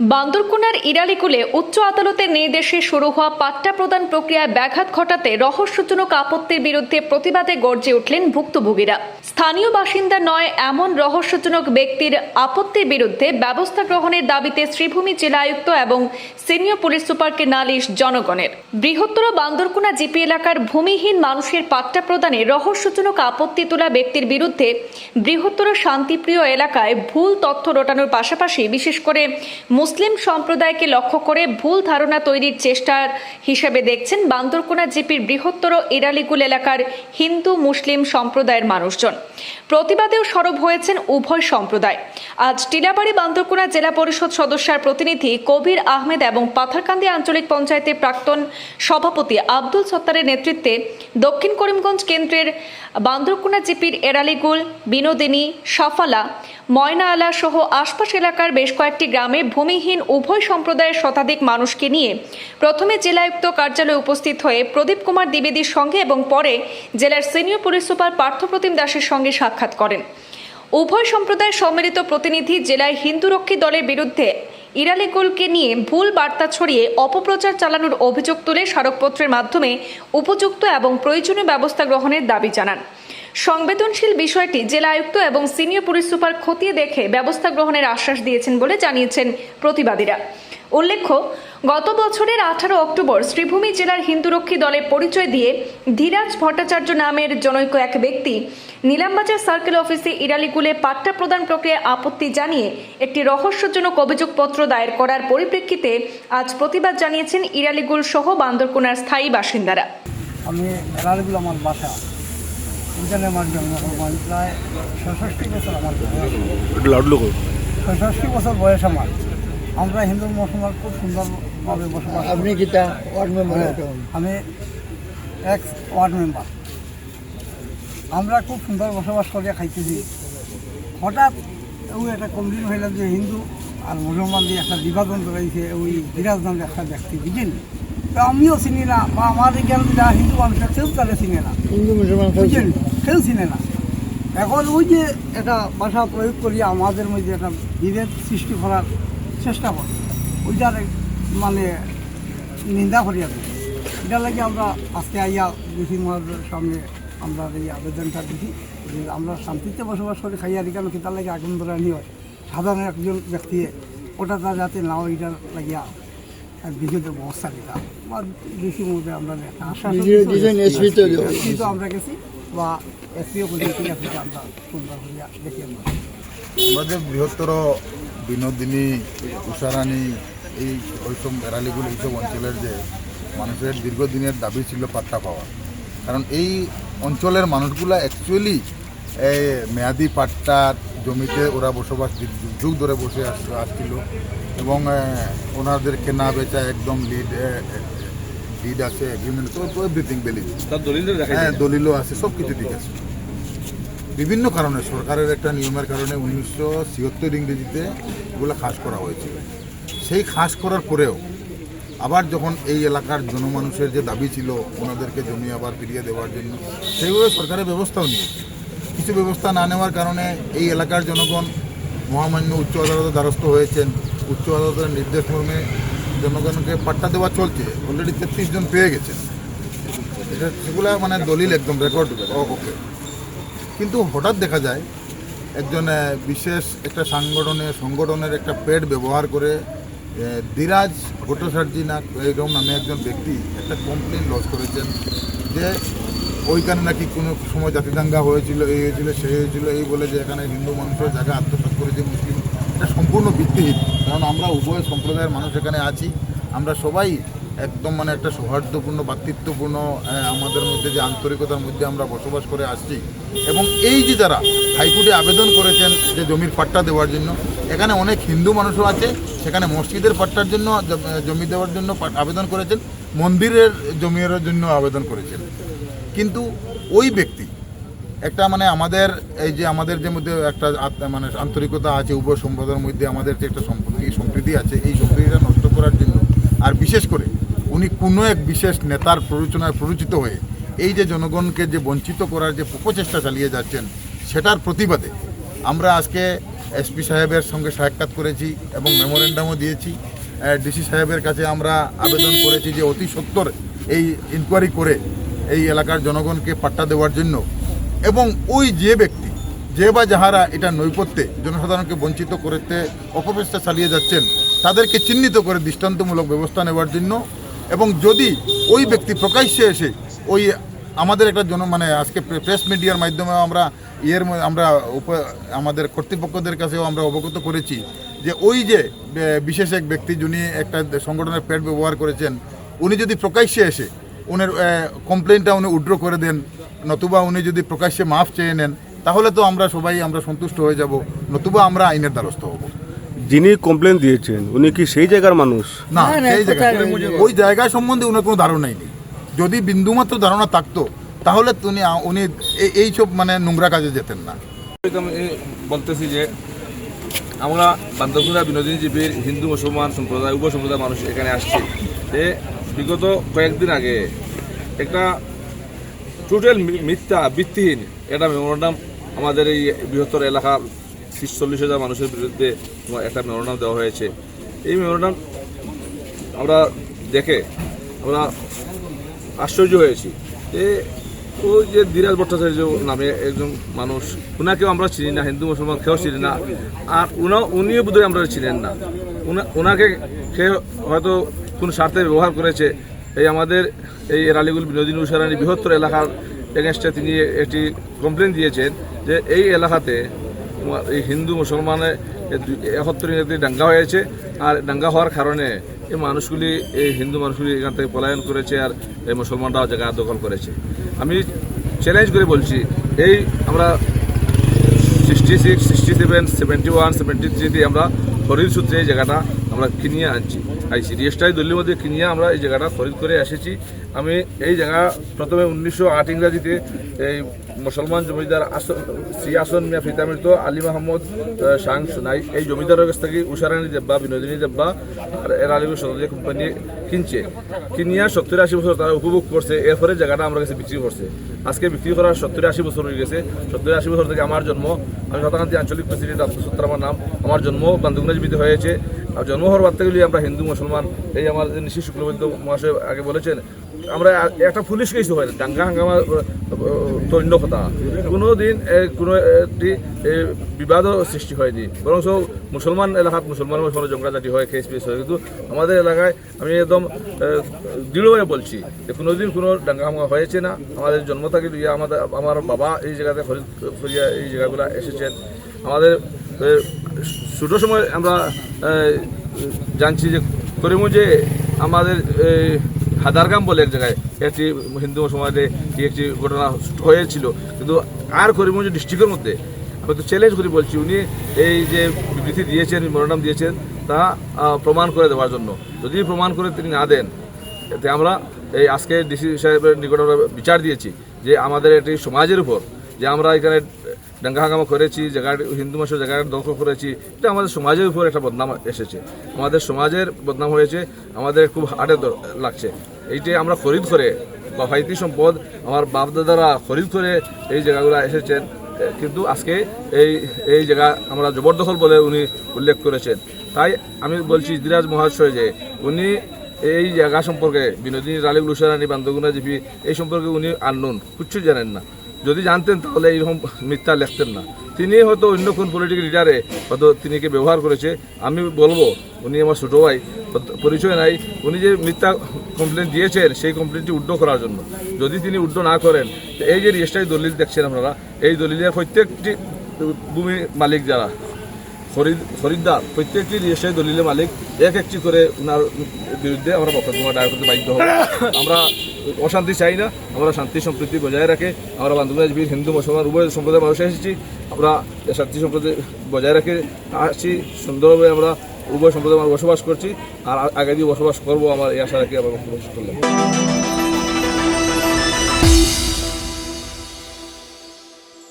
বান্দরকোনার ইরালিকুলে উচ্চ আদালতের নির্দেশে শুরু হওয়া পাট্টা প্রদান প্রক্রিয়ায় ব্যাঘাত ঘটাতে রহস্যজনক আপত্তির বিরুদ্ধে প্রতিবাদে গর্জে উঠলেন ভুক্তভোগীরা। স্থানীয় বাসিন্দা নয়, এমন রহস্যজনক ব্যক্তির আপত্তির বিরুদ্ধে ব্যবস্থা গ্রহণের দাবিতে শ্রীভূমি জেলা আয়ুক্ত এবং সিনিয়র পুলিশ সুপারকে নালিশ জনগণের। বৃহত্তর বান্দরকোনা জিপি এলাকার ভূমিহীন মানুষের পাট্টা প্রদানে রহস্যজনক আপত্তি তোলা ব্যক্তির বিরুদ্ধে বৃহত্তর শান্তিপ্রিয় এলাকায় ভুল তথ্য রটানোর পাশাপাশি বিশেষ করে মুসলিম সম্প্রদায়কে লক্ষ্য করে ভুল ধারণা তৈরির চেষ্টার হিসেবে দেখছেন বান্দরকোনা জিপির বৃহত্তর ইরালিগুল এলাকার হিন্দু মুসলিম সম্প্রদায়ের মানুষজন। প্রতিবাদেও সরব হয়েছেন উভয় সম্প্রদায়। আজ টিলাবাড়ি বান্দরকোনা জেলা পরিষদ সদস্যার প্রতিনিধি কবির আহমেদ এবং পাথারকান্দি আঞ্চলিক পঞ্চায়েতের প্রাক্তন সভাপতি আব্দুল সত্তারের নেতৃত্বে দক্ষিণ করিমগঞ্জ কেন্দ্রের বান্দরকোনা জিপির এরালিগুল, বিনোদিনী, সাফালা ময়নাআলা সহ আশপাশ এলাকার বেশ কয়েকটি গ্রামে ভূমিহীন উভয় সম্প্রদায়ের শতাধিক মানুষকে নিয়ে প্রথমে জেলায়ুক্ত কার্যালয়ে উপস্থিত হয়ে প্রদীপ কুমার দ্বিবেদীর সঙ্গে এবং পরে জেলার সিনিয়র পুলিশ সুপার পার্থপ্রতিম দাসের সঙ্গে সাক্ষাৎ করেন। উভয় সম্প্রদায়ের সম্মিলিত প্রতিনিধি জেলায় হিন্দুরক্ষী দলের বিরুদ্ধে ইরালিগুলকে নিয়ে ভুল বার্তা ছড়িয়ে অপপ্রচার চালানোর অভিযোগ তুলে স্মারকপত্রের মাধ্যমে উপযুক্ত এবং প্রয়োজনীয় ব্যবস্থা গ্রহণের দাবি জানান। সংবেদনশীল বিষয়টি জেলা আয়ুক্ত এবং সিনিয়র পুলিশ সুপার খতিয়ে দেখে ব্যবস্থা গ্রহণের আশ্বাস দিয়েছেন বলে জানিয়েছেন প্রতিবাদীরা। উল্লেখ্য, গত বছরের আঠারো অক্টোবর শ্রীভূমি জেলার হিন্দুরক্ষী দলে পরিচয় দিয়ে ধীরাজ ভট্টাচার্য নামের জনৈক এক ব্যক্তি নিলামবাজার সার্কেল অফিসে ইরালিগুলে পাট্টা প্রদান প্রক্রিয়ায় আপত্তি জানিয়ে একটি রহস্যজনক অভিযোগপত্র দায়ের করার পরিপ্রেক্ষিতে আজ প্রতিবাদ জানিয়েছেন ইরালিগুল সহ বান্দরকোনার স্থায়ী বাসিন্দারা। আমি আমার বাসা। ওইখানে আমার প্রায় ছষষ্টি বছর আমার বয়স। একটু লাউড ছষষ্টি বছর বয়স আমার। আমরা হিন্দু মুসলমান খুব সুন্দরভাবে বসবাস আপনি ওয়ার্ড মেম্বার হ্যাঁ, আমি এক ওয়ার্ড মেম্বার। আমরা খুব সুন্দর বসবাস করিয়া খাইতেছি। হঠাৎ ওই একটা কমদিন হইলাম যে হিন্দু আর মুসলমান দিয়ে একটা বিভাজন রয়েছে ওই বিরাজ নামে একটা ব্যক্তি বুঝলেন তো আমিও চিনি না বা আমার এখানে যা হিন্দু মানুষের কেউ তাহলে চিনে না। হিন্দু মুসলমান বুঝলেন কেউ চিনে না। এখন ওই যে একটা ভাষা প্রয়োগ করিয়া আমাদের মধ্যে একটা বিভেদ সৃষ্টি করার চেষ্টা করে। ওইটার মানে নিন্দা করিয়া দেয়। এটা লাগে আমরা আজকে আইয়া ডিসি মহাদের সামনে আমরা এই আবেদনটা দিছি যে আমরা শান্তিতে বসবাস করে, খাইয়া দিই, কেন কিতার লাগে আগুন ধরানি হয় সাধারণ একজন ব্যক্তি, ওটা তার যাতে না হয়, এটার বিহিত ব্যবস্থা দিতা বা ডিসি মধ্যে আমরা। কিন্তু আমরা গেছি বা এসপিও পর্যন্ত আমরা সুন্দর হইয়া দেখি আমরা আমাদের বৃহত্তর বিনোদিনী উষারানী এই ওইসব এরালিগুলো এইসব অঞ্চলের যে মানুষের দীর্ঘদিনের দাবি ছিল পাট্টা পাওয়া। কারণ এই অঞ্চলের মানুষগুলা অ্যাকচুয়ালি মেয়াদি পাট্টার জমিতে ওরা বসবাস যুগ যুগ ধরে বসে আস- আসছিল। এবং আহ, ওনাদের কেনা বেচা একদম লিড লিড আছে এগ্রিমেন্ট এভরিথিং বেলিজ হ্যাঁ দলিলও আছে সব কিছু ঠিক আছে। বিভিন্ন কারণে সরকারের একটা নিয়মের কারণে উনিশশো ছিয়াত্তর ইংরেজিতে এগুলো খাস করা হয়েছিল। সেই খাস করার পরেও আবার যখন এই এলাকার জনমানুষের যে দাবি ছিল ওনাদেরকে জমি আবার ফিরিয়ে দেওয়ার জন্য সেইভাবে সরকারের ব্যবস্থাও নিয়েছে কিছু ব্যবস্থা না নেওয়ার কারণে এই এলাকার জনগণ মহামান্য উচ্চ আদালতের দ্বারস্থ হয়েছেন। উচ্চ আদালতের নির্দেশ মর্মে জনগণকে পাট্টা দেওয়া চলছে। অলরেডি তেত্রিশ জন পেয়ে গেছেন এটা সেগুলা মানে দলিল একদম রেকর্ড ওকে কিন্তু হঠাৎ দেখা যায় একজন বিশেষ একটা সংগঠনের সংগঠনের একটা পেড ব্যবহার করে দিরাজ ভট্টাচার্যী না এরকম নামে একজন ব্যক্তি একটা কমপ্লেন লস করেছেন যে ওইখানে নাকি কোনো সময় জাতিদাঙ্গা হয়েছিল এই হয়েছিল সেই হয়েছিল এই বলে যে এখানে হিন্দু মানুষের জায়গা আত্মসাৎ করেছে মুসলিম সম্পূর্ণ ভিত্তিহীন। কারণ আমরা উভয় সম্প্রদায়ের মানুষ এখানে আছি। আমরা সবাই একদম মানে একটা সৌহার্দ্যপূর্ণ ভ্রাতৃত্বপূর্ণ আহ, আমাদের মধ্যে যে আন্তরিকতার মধ্যে আমরা বসবাস করে আসছি। এবং এই যে যারা হাইকোর্টে আবেদন করেছেন যে জমির পাট্টা দেওয়ার জন্য এখানে অনেক হিন্দু মানুষও আছে সেখানে মসজিদের পাট্টার জন্য জমি দেওয়ার জন্য আবেদন করেছেন মন্দিরের জমির জন্য আবেদন করেছেন। কিন্তু ওই ব্যক্তি একটা মানে আমাদের এই যে আমাদের যে মধ্যে একটা মানে আন্তরিকতা আছে, উভয় সম্প্রদায়ের মধ্যে আমাদের যে একটা সম্প্রীতি সম্প্রীতি আছে, এই সম্প্রীতিটা নষ্ট করার জন্য। আর বিশেষ করে উনি কোনো এক বিশেষ নেতার প্ররোচনায় প্ররোচিত হয়ে এই যে জনগণকে যে বঞ্চিত করার যে প্রচেষ্টা চালিয়ে যাচ্ছেন, সেটার প্রতিবাদে আমরা আজকে এসপি সাহেবের সঙ্গে সাক্ষাৎ করেছি এবং মেমোরেন্ডামও দিয়েছি। ডিসি সাহেবের কাছে আমরা আবেদন করেছি যে অতি সত্বর এই ইনকোয়ারি করে এই এলাকার জনগণকে পাট্টা দেওয়ার জন্য এবং ওই যে ব্যক্তি, যে বা যাহারা এটা নৈপথ্যে জনসাধারণকে বঞ্চিত করতে অপচেষ্টা চালিয়ে যাচ্ছেন, তাদেরকে চিহ্নিত করে দৃষ্টান্তমূলক ব্যবস্থা নেওয়ার জন্য এবং যদি ওই ব্যক্তি প্রকাশ্যে এসে ওই আমাদের একটা জন মানে আজকে প্রেস মিডিয়ার মাধ্যমে আমরা ইয়ের আমরা আমাদের কর্তৃপক্ষদের কাছেও আমরা অবগত করেছি যে ওই যে বিশেষ এক ব্যক্তি যিনি একটা সংগঠনের প্যাড ব্যবহার করেছেন, উনি যদি প্রকাশ্যে এসে উনার কমপ্লেনটা উনি উড্র করে দেন নতুবা উনি যদি প্রকাশ্যে মাফ চেয়ে নেন তাহলে তো আমরা সবাই আমরা সন্তুষ্ট হয়ে যাব নতুবা আমরা আইনের দ্বারস্থ হব। যিনি কমপ্লেন দিয়েছেন উনি কি সেই জায়গার মানুষ? না সেই জায়গা। ওই জায়গা সম্বন্ধে ওনার কোনো ধারণাই নেই। যদি বিন্দুমাত্র ধারণা থাকতো তাহলে উনি উনি এই- এইসব মানে নোংরা কাজে যেতেন না। বলতেছি যে আমরা বান্ধবপুরা বিনোদিনী জীবীর হিন্দু মুসলমান সম্প্রদায় উপ সম্প্রদায় মানুষ এখানে আসছে। যে বিগত কয়েকদিন আগে একটা টোটাল মিথ্যা ভিত্তিহীন। একটা মেমোরান্ডাম আমাদের এই বৃহত্তর এলাকা তিরিশ চল্লিশ হাজার মানুষের বিরুদ্ধে একটা মেমোরান্ডাম দেওয়া হয়েছে। এই মেমোরান্ডাম আমরা দেখে আমরা আশ্চর্য হয়েছি যে ওই যে ধীরাজ ভট্টাচার্য নামে একজন মানুষ ওনাকেও আমরা চিনি না, হিন্দু মুসলমান কেউ চিনি না, আর উনা উনিও বোধহয় আমরা চিনেন না। ওনাকে সে হয়তো কোন স্বার্থে ব্যবহার করেছে এই আমাদের এই রালিগুল বিনোদিনী উষারানী বৃহত্তর এলাকার এগেনস্টে তিনি একটি কমপ্লেন দিয়েছেন যে এই এলাকাতে এই হিন্দু মুসলমানের একত্র দাঙ্গা হয়েছে আর দাঙ্গা হওয়ার কারণে এই মানুষগুলি, এই হিন্দু মানুষগুলি এখান থেকে পলায়ন করেছে আর এই মুসলমানরাও জায়গা দখল করেছে। আমি চ্যালেঞ্জ করে বলছি, এই আমরা sixty six sixty seven seventy one seventy থ্রিতে আমরা খরিদ সূত্রে এই জায়গাটা আমরা কিনিয়ে আনছি। এই সিরিয়াসটাই দলীয় মধ্যে কিনিয়ে আমরা এই জায়গাটা খরিদ করে এসেছি। আমি এই জায়গা প্রথমে উনিশশো আট ইংরাজিতে এই মুসলমান জমিদার আসন শ্রী আসন মিয়া ফিতামির তো আলী মাহমদ শাং সোনাই, এই জমিদারের কাছ থেকে উষারানী দেব্বা, বিনোদিনী দেব্বা আর এর আলিগুর সদস্য কোম্পানি কিনছে। কিনিয়া সত্তর আশি বছর তারা উপভোগ করছে, এরপরে জায়গাটা আমার কাছে বিক্রি করছে। আজকে বিক্রি করার সত্তর আশি বছর হয়ে গেছে। সত্তর আশি বছর থেকে আমার জন্ম, আমি শতাকান্তি আঞ্চলিক প্রেসিডেন্ট আব্দুল সত্তর আমার নাম, আমার জন্ম বান্দুকনাজবিতে হয়েছে। আর জন্ম হওয়ার বাদ আমরা হিন্দু মুসলমান এই আমার যে নিশি শুক্লবৈদ্য মহাশয় আগে বলেছেন আমরা একটা পুলিশ কেস হয় দাঙ্গা হাঙ্গামা তো অন্য কথা। কোনো দিন কোনো একটি এ, বিবাদও সৃষ্টি হয়নি। বরং মুসলমান এলাকাত মুসলমান মুসলমান জঙ্গাজাটি হয় কেস পেস হয়। কিন্তু আমাদের এলাকায় আমি একদম দৃঢ়ভাবে বলছি যে কোনোদিন কোনো দাঙ্গা হাঙ্গামা হয়েছে না। আমাদের জন্ম থাকি আমাদের আমার বাবা এই জায়গাতে এই জায়গাগুলো এসেছেন। আমাদের ছোটো সময় আমরা জানছি যে করিমগঞ্জে আমাদের হাদারগাম বলে এক জায়গায় একটি হিন্দু সমাজে একটি ঘটনা হয়েছিল। কিন্তু আর করিমগঞ্জ ডিস্ট্রিক্টের মধ্যে, আমি তো চ্যালেঞ্জ করে বলছি, উনি এই যে বিবৃতি দিয়েছেন মনোনাম দিয়েছেন, তা প্রমাণ করে দেওয়ার জন্য। যদি প্রমাণ করে তিনি না দেন, এতে আমরা এই আজকে ডিসি সাহেবের নিকট বিচার দিয়েছি যে আমাদের একটি সমাজের উপর, যে আমরা এখানে দাঙ্গা হাঙ্গামা করেছি জায়গাটা হিন্দু মানুষের জায়গাটা দখল করেছি। এটা আমাদের সমাজের উপর একটা বদনাম এসেছে। আমাদের সমাজের বদনাম হয়েছে, আমাদের খুব দ- লাগছে। এইটি আমরা খরিদ করে ভাইতি সম্পদ আমার বাপ দাদারা খরিদ করে এই জায়গাগুলো এসেছেন। কিন্তু আজকে এই এই জায়গা আমরা জবরদখল বলে উনি উল্লেখ করেছেন। তাই আমি বলছি দিরাজ মহাশয় যে, উনি এই জায়গা সম্পর্কে বিনোদিনী রালিগুল উষারানী বান্ধবগুনা জিপি, এই সম্পর্কে উনি আননোন কিচ্ছু জানেন না। যদি জানতেন তাহলে এইরকম মিথ্যা লিখতেন না। তিনি হয়তো অন্য কোন পলিটিক্যাল লিডারে হয়তো তিনিকে ব্যবহার করেছে। আমি বলব, উনি আমার ছোটো ভাই পরিচয় নাই। উনি যে মিথ্যা কমপ্লেন দিয়েছেন, সেই কমপ্লেনটি উড্ড করার জন্য। যদি তিনি উড্ড না করেন এই যে রেজিস্ট্রারি দলিল দেখছেন আপনারা, এই দলিলের প্রত্যেকটি ভূমি মালিক যারা খরিদ খরিদ্দার প্রত্যেকটি রেজিস্ট্রারি দলিলের মালিক, এক একটি করে ওনার বিরুদ্ধে আমরা মকদ্দমা দায়ের করতে বাধ্য হব। আমরা অশান্তি চাই না, আমরা শান্তি সম্প্রীতি বজায় রাখে। আমরা বান্ধবী বীর, হিন্দু, মুসলমান, উভয় সম্প্রদায়ের মানুষ এসেছি। আমরা শান্তি সম্প্রীতি বজায় রাখে, আসছি। সুন্দরভাবে আমরা উভয় সম্প্রদায় মানুষ বসবাস করছি। আর আগে দিয়ে বসবাস করব, আমার এই আশা রাখি আমরা বসবাস করলাম।